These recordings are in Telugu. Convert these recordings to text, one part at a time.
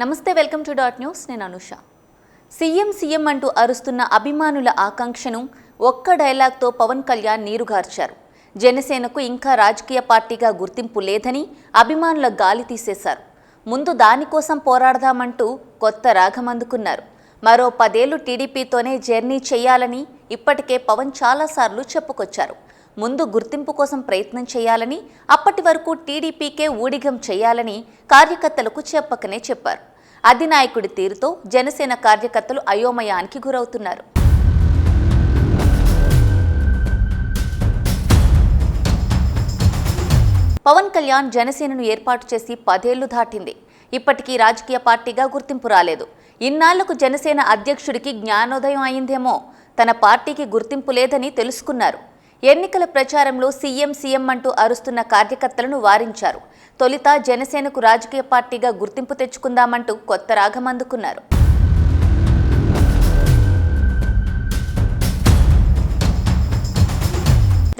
నమస్తే వెల్కమ్ టు డాట్ న్యూస్. నేను అనుష. సీఎం సీఎం అంటూ అరుస్తున్న అభిమానుల ఆకాంక్షను ఒక్క డైలాగ్తో పవన్ కళ్యాణ్ నీరుగార్చారు. జనసేనకు ఇంకా రాజకీయ పార్టీగా గుర్తింపు లేదని అభిమానుల గాలి తీసేశారు. ముందు దానికోసం పోరాడదామంటూ కొత్త రాగం అందుకున్నారు. మరో పదేళ్ళు టీడీపీతోనే జర్నీ చేయాలని ఇప్పటికే పవన్ చాలాసార్లు చెప్పుకొచ్చారు. ముందు గుర్తింపు కోసం ప్రయత్నం చేయాలని అప్పటి వరకు టీడీపీకే ఊడిగం చేయాలని కార్యకర్తలకు చెప్పకనే చెప్పారు. అధినాయకుడి తీరుతో జనసేన కార్యకర్తలు అయోమయానికి గురవుతున్నారు. పవన్ కళ్యాణ్ జనసేనను ఏర్పాటు చేసి పదేళ్ళు దాటింది. ఇప్పటికీ రాజకీయ పార్టీగా గుర్తింపు రాలేదు. ఇన్నాళ్ళకు జనసేన అధ్యక్షుడికి జ్ఞానోదయం అయిందేమో. తన పార్టీకి గుర్తింపు లేదని తెలుసుకున్నారు. ఎన్నికల ప్రచారంలో సీఎం సీఎం అంటూ అరుస్తున్న కార్యకర్తలను వారించారు. తొలిత జనసేనకు రాజకీయ పార్టీగా గుర్తింపు తెచ్చుకుందామంటూ కొత్త రాగం అందుకున్నారు.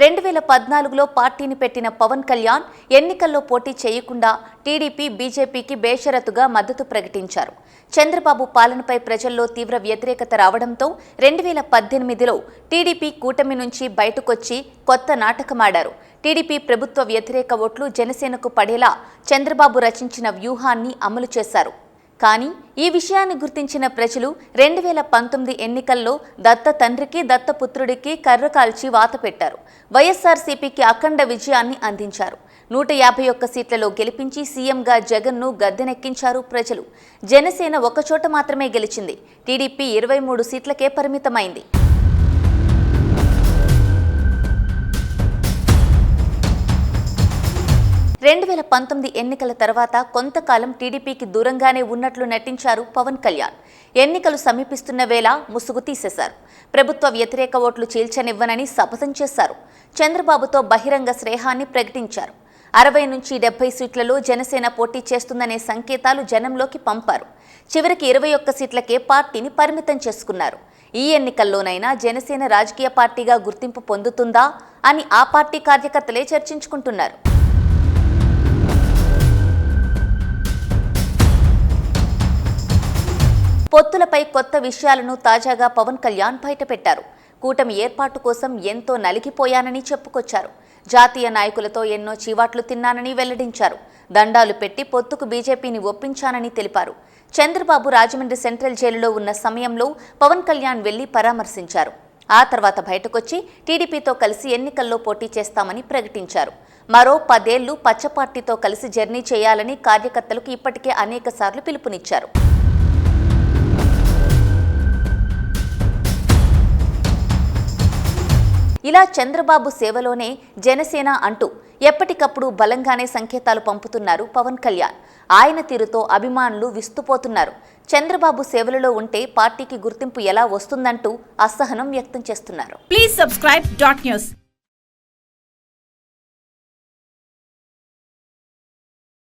రెండు వేల పద్నాలుగులో పార్టీని పెట్టిన పవన్ కళ్యాణ్ ఎన్నికల్లో పోటీ చేయకుండా టీడీపీ బీజేపీకి బేషరతుగా మద్దతు ప్రకటించారు. చంద్రబాబు పాలనపై ప్రజల్లో తీవ్ర వ్యతిరేకత రావడంతో రెండు వేల పద్దెనిమిదిలో టీడీపీ కూటమి నుంచి బయటకొచ్చి కొత్త నాటకమాడారు. టీడీపీ ప్రభుత్వ వ్యతిరేక ఓట్లు జనసేనకు పడేలా చంద్రబాబు రచించిన వ్యూహాన్ని అమలు చేశారు. కానీ ఈ విషయాన్ని గుర్తించిన ప్రజలు రెండు వేల పంతొమ్మిది ఎన్నికల్లో దత్త తండ్రికి దత్తపుత్రుడికి కర్ర కాల్చి వాత పెట్టారు. వైఎస్ఆర్సీపీకి అఖండ విజయాన్ని అందించారు. నూట యాభై ఒక్క సీట్లలో గెలిపించి సీఎంగా జగన్ను గద్దెనెక్కించారు ప్రజలు. జనసేన ఒకచోట మాత్రమే గెలిచింది. టీడీపీ ఇరవై మూడు సీట్లకే పరిమితమైంది. రెండు వేల పంతొమ్మిది ఎన్నికల తర్వాత కొంతకాలం టీడీపీకి దూరంగానే ఉన్నట్లు నటించారు పవన్ కళ్యాణ్. ఎన్నికలు సమీపిస్తున్న వేళ ముసుగు తీసేశారు. ప్రభుత్వ వ్యతిరేక ఓట్లు చీల్చనివ్వనని శపథం చేశారు. చంద్రబాబుతో బహిరంగ స్నేహాన్ని ప్రకటించారు. అరవై నుంచి డెబ్బై సీట్లలో జనసేన పోటీ చేస్తుందనే సంకేతాలు జనంలోకి పంపారు. చివరికి ఇరవై ఒక్క సీట్లకే పార్టీని పరిమితం చేసుకున్నారు. ఈ ఎన్నికల్లోనైనా జనసేన రాజకీయ పార్టీగా గుర్తింపు పొందుతుందా అని ఆ పార్టీ కార్యకర్తలే చర్చించుకుంటున్నారు. పొత్తులపై కొత్త విషయాలను తాజాగా పవన్ కళ్యాణ్ బయటపెట్టారు. కూటమి ఏర్పాటు కోసం ఎంతో నలిగిపోయానని చెప్పుకొచ్చారు. జాతీయ నాయకులతో ఎన్నో చీవాట్లు తిన్నానని వెల్లడించారు. దండాలు పెట్టి పొత్తుకు బీజేపీని ఒప్పించానని తెలిపారు. చంద్రబాబు రాజమండ్రి సెంట్రల్ జైలులో ఉన్న సమయంలో పవన్ కళ్యాణ్ వెళ్ళి పరామర్శించారు. ఆ తర్వాత బయటకొచ్చి టీడీపీతో కలిసి ఎన్నికల్లో పోటీ చేస్తామని ప్రకటించారు. మరో పదేళ్ళు పచ్చ పార్టీతో కలిసి జర్నీ చేయాలని కార్యకర్తలకు ఇప్పటికే అనేకసార్లు పిలుపునిచ్చారు. ఇలా చంద్రబాబు సేవలోనే జనసేన అంటూ ఎప్పటికప్పుడు బలంగానే సంకేతాలు పంపుతున్నారు పవన్ కళ్యాణ్. ఆయన తీరుతో అభిమానులు విస్తుపోతున్నారు. చంద్రబాబు సేవలలో ఉంటే పార్టీకి గుర్తింపు ఎలా వస్తుందంటూ అసహనం వ్యక్తం చేస్తున్నారు. Please subscribe dot news.